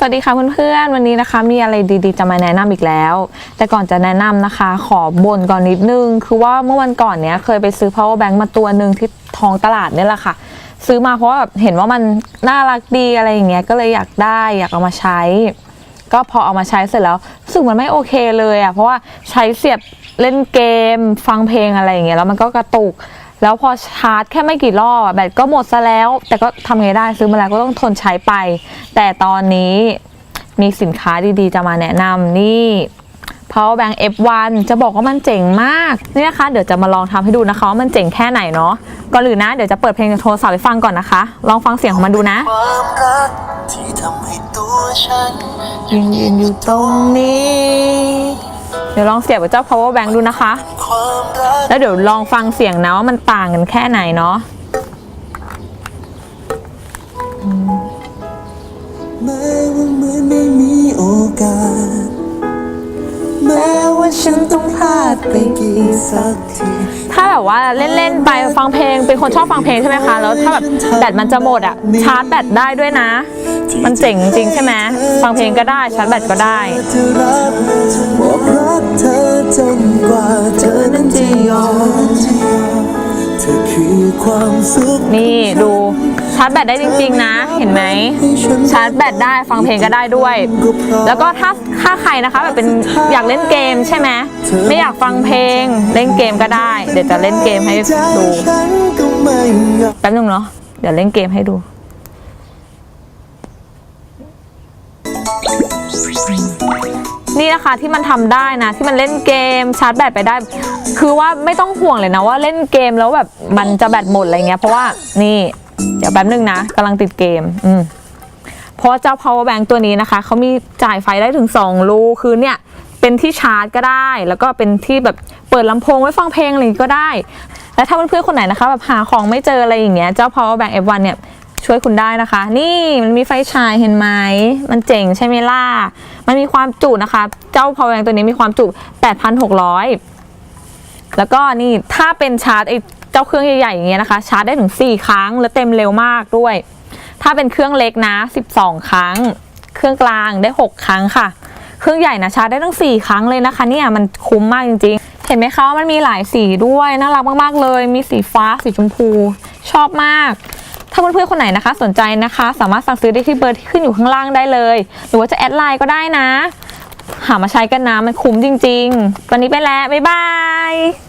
สวัสดีค่ะเพื่อนๆวันนี้นะคะมีอะไรดีๆ จะมาแนะนำอีกแล้ว แต่ก่อนจะแนะนำนะคะ ขอบ่นก่อนนิดนึง คือว่าเมื่อวันก่อนเนี้ยเคยไปซื้อ power bank มาตัวหนึ่งที่ท้องตลาดเนี่ยแหละค่ะ ซื้อมาเพราะแบบเห็นว่ามันน่ารักดีอะไรอย่างเงี้ยก็เลยอยากได้อยากเอามาใช้ ก็พอเอามาใช้เสร็จแล้วรู้สึกมันไม่โอเคเลยอะ่ะเพราะว่าใช้เสียบเล่นเกม ฟังเพลงอะไรอย่างเงี้ยแล้วมันก็กระตุก แล้วพอชาร์จแค่ไม่กี่รอบอะแบตก็หมดซะแล้ว แต่ก็ทำไงได้ซื้อมาแล้วก็ต้องทนใช้ไป แต่ตอนนี้มีสินค้าดีๆ จะมาแนะนำนี่ power bank F1 จะบอกว่ามันเจ๋งมาก นี่นะคะ เดี๋ยวจะมาลองทำให้ดูนะคะว่ามันเจ๋งแค่ไหนเนาะก่อนอื่นนะเดี๋ยวจะเปิดเพลงจากโทรศัพท์ให้ฟังก่อนนะคะ ลองฟังเสียงของมันดูนะความรักที่ทำให้ตัวฉันยืนยืนอยู่ตรงนี้ ดี๋ยวลองเสียบกับเจ้า power bank ดูนะคะ แล้วเดี๋ยวลองฟังเสียงนะว่ามันต่างกันแค่ไหนเนาะแม้ว่าเหมือนไม่มีโอกาส ฉันต้องพลาดไปกี่สักที ถ้าแบบว่าเล่นๆไปฟังเพลง เป็นคนชอบฟังเพลงใช่ไหมคะ แล้วถ้าแบบแบตมันจะหมดอะชาร์จแบตได้ด้วยนะ มันเจ๋งจริงใช่ไหมฟังเพลงก็ได้ชาร์จแบตก็ได้จะรักบอกรักเธอจนกว่าเธอนั้นจะยอมเธอคือความสุขนี่ดู ชาร์จแบตได้จริง ๆ นะ เห็นไหมชาร์จแบตได้ฟังเพลงก็ได้ด้วย แล้วก็ถ้าถ้าใครนะคะแบบเป็นอยากเล่นเกมใช่ไหมไม่อยากฟังเพลงเล่นเกมก็ได้ เดี๋ยวจะเล่นเกมให้ดูแป๊บนึงเนาะเดี๋ยวเล่นเกมให้ดูนี่นะคะที่มันทำได้นะ ที่มันเล่นเกมชาร์จแบตไปได้ คือว่าไม่ต้องห่วงเลยนะว่าเล่นเกมแล้วแบบมันจะแบตหมดอะไรเงี้ยเพราะว่านี่ เดี๋ยวแป๊บนึงนะกำลังติดเกม อืมเพราะเจ้า power bank ตัวนี้นะคะ เขามีจ่ายไฟได้ถึง2รูคือเนี่ย เป็นที่ชาร์จก็ได้ แล้วก็เป็นที่แบบเปิดลำโพงไว้ฟังเพลงอะไรก็ได้ และถ้าเพื่อนๆคนไหนนะคะแบบหาของไม่เจออะไรอย่างเงี้ย เจ้า power bank F1 เนี่ยช่วยคุณได้นะคะ นี่มันมีไฟฉายเห็นไหม มันเจ๋งใช่ไหมล่ะ มันมีความจุนะคะ เจ้า power bank ตัวนี้มีความจุ 8,600 แล้วก็นี่ถ้าเป็นชาร์จไอ จ้าเครื่องใหญ่ๆอย่างเงี้ยนะคะ ชาร์จได้ถึง 4 ครั้ง แล้วเต็มเร็วมากด้วย ถ้าเป็นเครื่องเล็กนะ 12 ครั้ง เครื่องกลางได้ 6 ครั้งค่ะ เครื่องใหญ่นะชาร์จได้ตั้ง 4 ครั้งเลยนะคะ เนี่ยมันคุ้มมากจริงๆ เห็นไหมคะว่ามันมีหลายสีด้วยน่ารักมากๆเลย มีสีฟ้าสีชมพูชอบมากถ้าเพื่อนๆคนไหนนะคะ สนใจนะคะ สามารถสั่งซื้อได้ที่เบอร์ที่ขึ้นอยู่ข้างล่างได้เลย หรือว่าจะแอดไลน์ก็ได้นะ หามาใช้กันนะมันคุ้มจริง ๆ วันนี้ไปแล้ว บ๊ายบาย